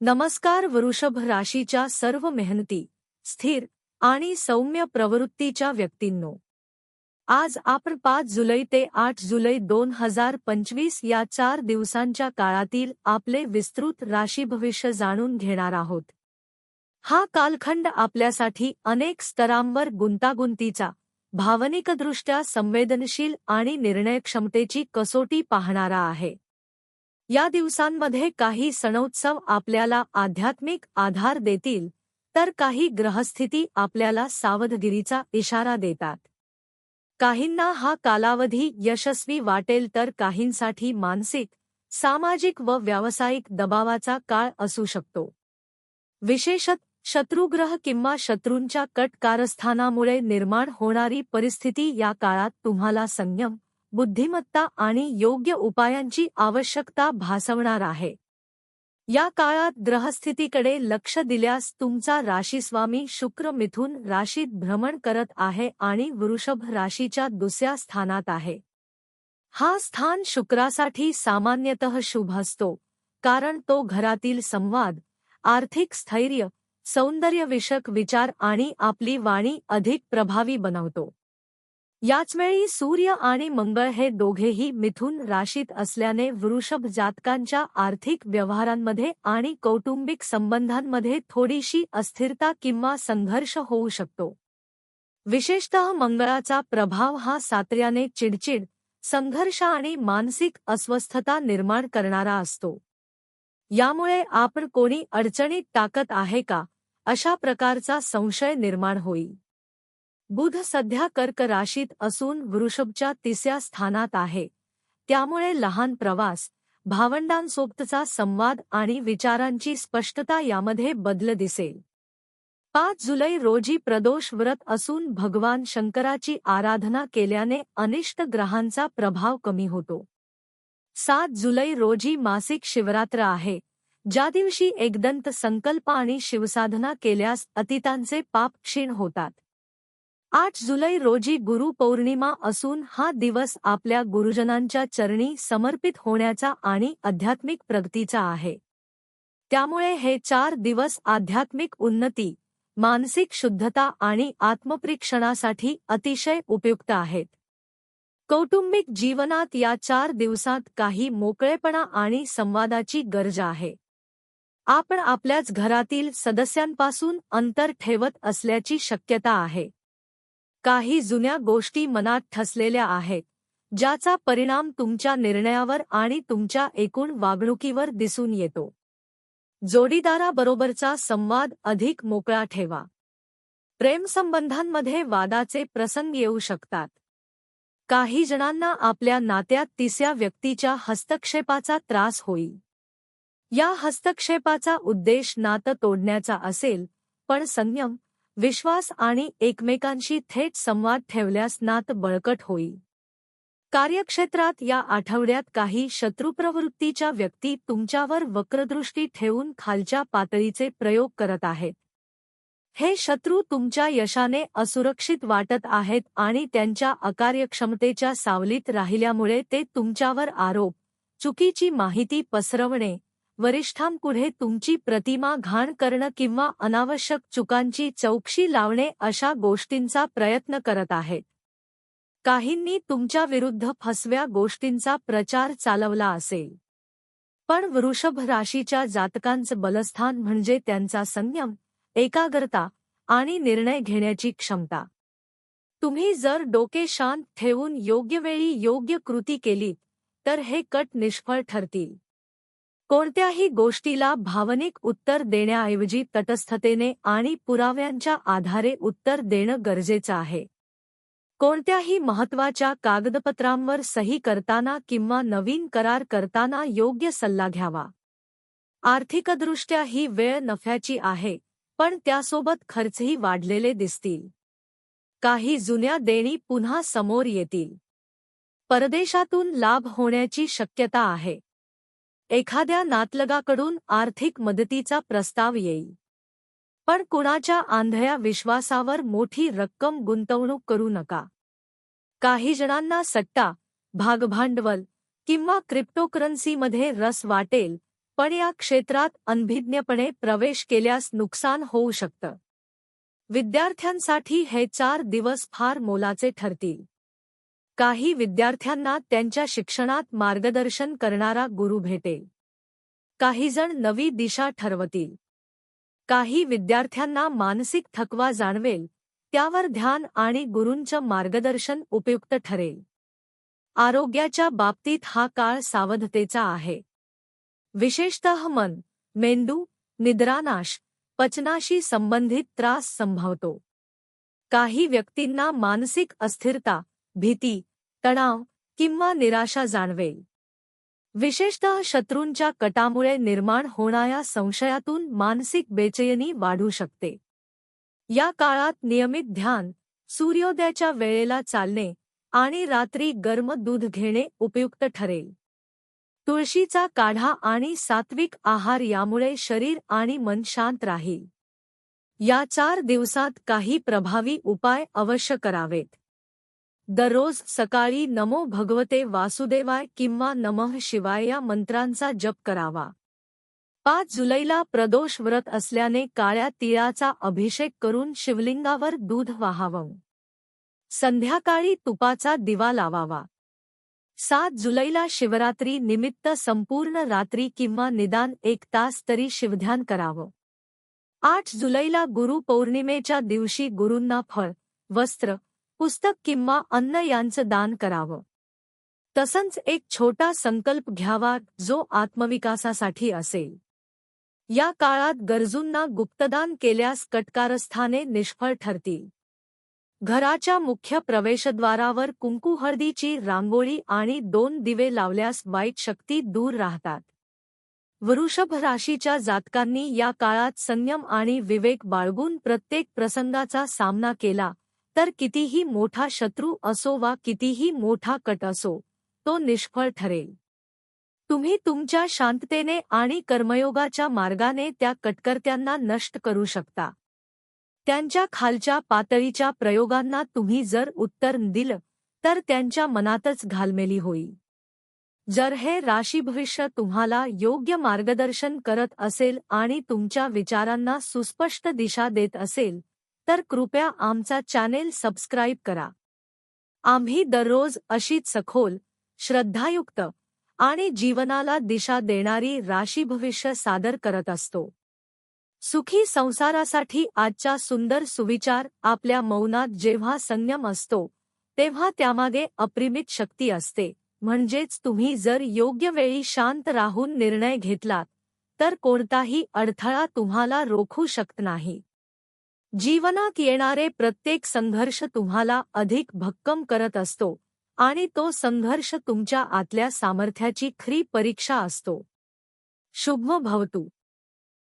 नमस्कार वृषभ राशीच्या सर्व मेहनती स्थिर आणि सौम्य प्रवृत्तीच्या व्यक्तींनो. आज आपण पाच जुलै ते आठ जुलै दोन हजार पंचवीस या चार दिवसांच्या काळातील आपले विस्तृत राशी भविष्य जाणून घेणार आहोत. हा कालखंड आपल्यासाठी अनेक स्तरांवर गुंतागुंतीचा भावनिकदृष्ट्या संवेदनशील आणि निर्णयक्षमतेची कसोटी पाहणारा आहे. या दिवसांमध्ये काही सणोत्सव आपल्याला आध्यात्मिक आधार देतील तर काही ग्रहस्थिती आपल्याला सावधगिरीचा इशारा देतात. काहींना हा कालावधी यशस्वी वाटेल तर काहींसाठी मानसिक सामाजिक व व्यावसायिक दबावाचा काळ असू शकतो. विशेषत शत्रुग्रह किंवा शत्रूंच्या कट कारस्थानामुळे निर्माण होणारी परिस्थिती या काळात तुम्हाला संयम बुद्धिमत्ता आणि योग्य उपायांची आवश्यकता भासवणार आहे. या काळात ग्रहस्थितीकडे लक्ष दिल्यास तुमचा राशीस्वामी शुक्र मिथून राशीत भ्रमण करत आहे आणि वृषभ राशीच्या दुसऱ्या स्थानात आहे. हा स्थान शुक्रासाठी सामान्यतः शुभ असतो कारण तो घरातील संवाद आर्थिक स्थैर्य सौंदर्यविषयक विचार आणि आपली वाणी अधिक प्रभावी बनवतो. याचवेळी सूर्य आणि मंगळ हे दोघेही मिथुन राशीत असल्याने वृषभ जातकांच्या आर्थिक व्यवहारांमध्ये आणि कौटुंबिक संबंधांमध्ये थोडीशी अस्थिरता किंवा संघर्ष होऊ शकतो. विशेषतः मंगळाचा प्रभाव हा सात्र्याने चिडचिड, संघर्ष आणि मानसिक अस्वस्थता निर्माण करणारा असतो. यामुळे आपण कोणी अडचणीत टाकत आहे का, अशा प्रकारचा संशय निर्माण होईल. बुध सध्या कर्क राशीत असून वृषभच्या तिसऱ्या स्थानात आहे. त्यामुळे लहान प्रवास भावंडांसोबतचा संवाद आणि विचारांची स्पष्टता यामध्ये बदल दिसेल. पाच जुलै रोजी प्रदोष व्रत असून भगवान शंकराची आराधना केल्याने अनिष्ट ग्रहांचा प्रभाव कमी होतो. सात जुलै रोजी मासिक शिवरात्र आहे. ज्या दिवशी एकदंत संकल्प आणि शिवसाधना केल्यास अतीतांचे पाप क्षीण होतात. आठ जुलै रोजी गुरुपौर्णिमा असून हा दिवस आपल्या गुरुजनांच्या चरणी समर्पित होण्याचा आणि आध्यात्मिक प्रगतीचा आहे. त्यामुळे हे चार दिवस आध्यात्मिक उन्नती मानसिक शुद्धता आणि आत्मप्रेक्षणासाठी अतिशय उपयुक्त आहेत. कौटुंबिक जीवनात या चार दिवसात काही मोकळेपणा आणि संवादाची गरज आहे. आपण आपल्याच घरातील सदस्यांपासून अंतर ठेवत असल्याची शक्यता आहे. काही जुन्या गोष्टी मनात ठसलेल्या आहेत ज्याचा परिणाम तुमच्या निर्णयावर आणि तुमच्या एकूण वागणुकीवर दिसून येतो. जोडीदाराबरोबरचा संवाद अधिक मोकळा ठेवा. प्रेमसंबंधांमध्ये वादाचे प्रसंग येऊ शकतात. काही जणांना आपल्या नात्यात तिसऱ्या व्यक्तीच्या हस्तक्षेपाचा त्रास होईल. या हस्तक्षेपाचा उद्देश नातं तोडण्याचा असेल पण संयम विश्वास आणि एकमेकांशी थेट संवाद ठेवल्यास नात बळकट होईल. कार्यक्षेत्रात या आठवड्यात काही शत्रुप्रवृत्तीच्या व्यक्ती तुमच्यावर वक्रदृष्टी ठेवून खालच्या पातळीचे प्रयोग करत आहेत. हे शत्रू तुमच्या यशाने असुरक्षित वाटत आहेत आणि त्यांच्या अकार्यक्षमतेच्या सावलीत राहिल्यामुळे ते तुमच्यावर आरोप चुकीची माहिती पसरवणे वरिष्ठांपुढे तुमची प्रतिमा घाण करणं किंवा अनावश्यक चुकांची चौकशी लावणे अशा गोष्टींचा प्रयत्न करत आहेत. काहींनी तुमच्याविरुद्ध फसव्या गोष्टींचा प्रचार चालवला असेल. पण वृषभ राशीच्या जातकांचं बलस्थान म्हणजे त्यांचा संयम एकाग्रता आणि निर्णय घेण्याची क्षमता. तुम्ही जर डोके शांत ठेवून योग्य वेळी योग्य कृती केलीत तर हे कट निष्फळ ठरतील. कोणत्याही गोष्टीला भावनिक उत्तर देण्याऐवजी तटस्थतेने आणि पुराव्यांच्या आधारे उत्तर देणं गरजेचं आहे. कोणत्याही महत्त्वाच्या कागदपत्रांवर सही करताना किंवा नवीन करार करताना योग्य सल्ला घ्यावा. आर्थिकदृष्ट्या ही वेळ नफ्याची आहे पण त्यासोबत खर्चही वाढलेले दिसतील. काही जुन्या देणी पुन्हा समोर येतील. परदेशातून लाभ होण्याची शक्यता आहे. एखाद्या नातलगाकडून आर्थिक मदतीचा प्रस्ताव येईल. पण कुणाच्या आंधळ्या विश्वासावर मोठी रक्कम गुंतवणूक करू नका. काही जणांना सट्टा भागभांडवल किंवा क्रिप्टोकरन्सीमध्ये रस वाटेल पण या क्षेत्रात अनभिज्ञपणे प्रवेश केल्यास नुकसान होऊ शकतं. विद्यार्थ्यांसाठी हे चार दिवस फार मोलाचे ठरतील. काही विद्यार्थ्यांना त्यांच्या शिक्षणात मार्गदर्शन करणारा गुरु भेटेल. काहीजण नवी दिशा ठरवतील. काही विद्यार्थ्यांना मानसिक थकवा जाणवेल त्यावर ध्यान आणि गुरूंचं मार्गदर्शन उपयुक्त ठरेल. आरोग्याच्या बाबतीत हा काळ सावधतेचा आहे. विशेषतः मन मेंदू निद्रानाश पचनाशी संबंधित त्रास संभवतो. काही व्यक्तींना मानसिक अस्थिरता भीती तणाव किंवा निराशा जाणवेल. विशेषतः शत्रूंच्या कटामुळे निर्माण होणाऱ्या संशयातून मानसिक बेचैनी वाढू शकते. या काळात नियमित ध्यान सूर्योदयाच्या वेळेला चालणे आणि रात्री गर्म दूध घेणे उपयुक्त ठरेल. तुळशीचा काढा आणि सात्विक आहार यामुळे शरीर आणि मन शांत राहील. या चार दिवसात काही प्रभावी उपाय अवश्य करावेत. दररोज सकाळी नमो भगवते वासुदेवाय किंवा नमः शिवाय या मंत्रांचा जप करावा. पाच जुलैला प्रदोष व्रत असल्याने काळ्या तिळाचा अभिषेक करून शिवलिंगावर दूध वाहावं. संध्याकाळी तुपाचा दिवा लावावा. सात जुलैला शिवरात्री निमित्त संपूर्ण रात्री किंवा निदान एक तास तरी शिवध्यान करावं. आठ जुलैला गुरुपौर्णिमेच्या दिवशी गुरूंना फळ वस्त्र पुस्तक किंवा अन्न यांचं दान करावं. तसंच एक छोटा संकल्प घ्यावा जो आत्मविकासासाठी असेल. या काळात गरजूंना गुप्तदान केल्यास कटकारस्थाने निष्फळ ठरतील. घराच्या मुख्य प्रवेशद्वारावर कुंकू हळदीची रांगोळी आणि दोन दिवे लावल्यास वाईट शक्ती दूर राहतात. वृषभ राशीच्या जातकांनी या काळात संयम आणि विवेक बाळगून प्रत्येक प्रसंगाचा सामना केला तर कितीही मोठा शत्रू असो वा कितीही मोठा कट असो तो निष्फळ ठरेल. तुम्ही तुमच्या शांततेने आणि कर्मयोगाच्या मार्गाने त्या कटकर्त्यांना नष्ट करू शकता. त्यांच्या खालच्या पातळीच्या प्रयोगांना तुम्ही जर उत्तर दिलं तर त्यांच्या मनातच घालमेली होईल. जर हे राशीभविष्य तुम्हाला योग्य मार्गदर्शन करत असेल आणि तुमच्या विचारांना सुस्पष्ट दिशा देत असेल तर कृपया आमचा चॅनेल सबस्क्राईब करा. आम्ही दररोज अशीच सखोल श्रद्धायुक्त आणि जीवनाला दिशा देणारी राशी भविष्य सादर करत असतो. सुखी संसारासाठी आजचा सुंदर सुविचार आपल्या मौनात जेव्हा संयम असतो तेव्हा त्यामागे अप्रिमित शक्ती असते. म्हणजेच तुम्ही जर योग्य वेळी शांत राहून निर्णय घेतलात तर कोणताही अडथळा तुम्हाला रोखू शकत नाही. जीवनात येणारे प्रत्येक संघर्ष तुम्हाला अधिक भक्कम करत असतो आणि तो संघर्ष तुमच्या आतल्या सामर्थ्याची खरी परीक्षा असतो. शुभ भवतू.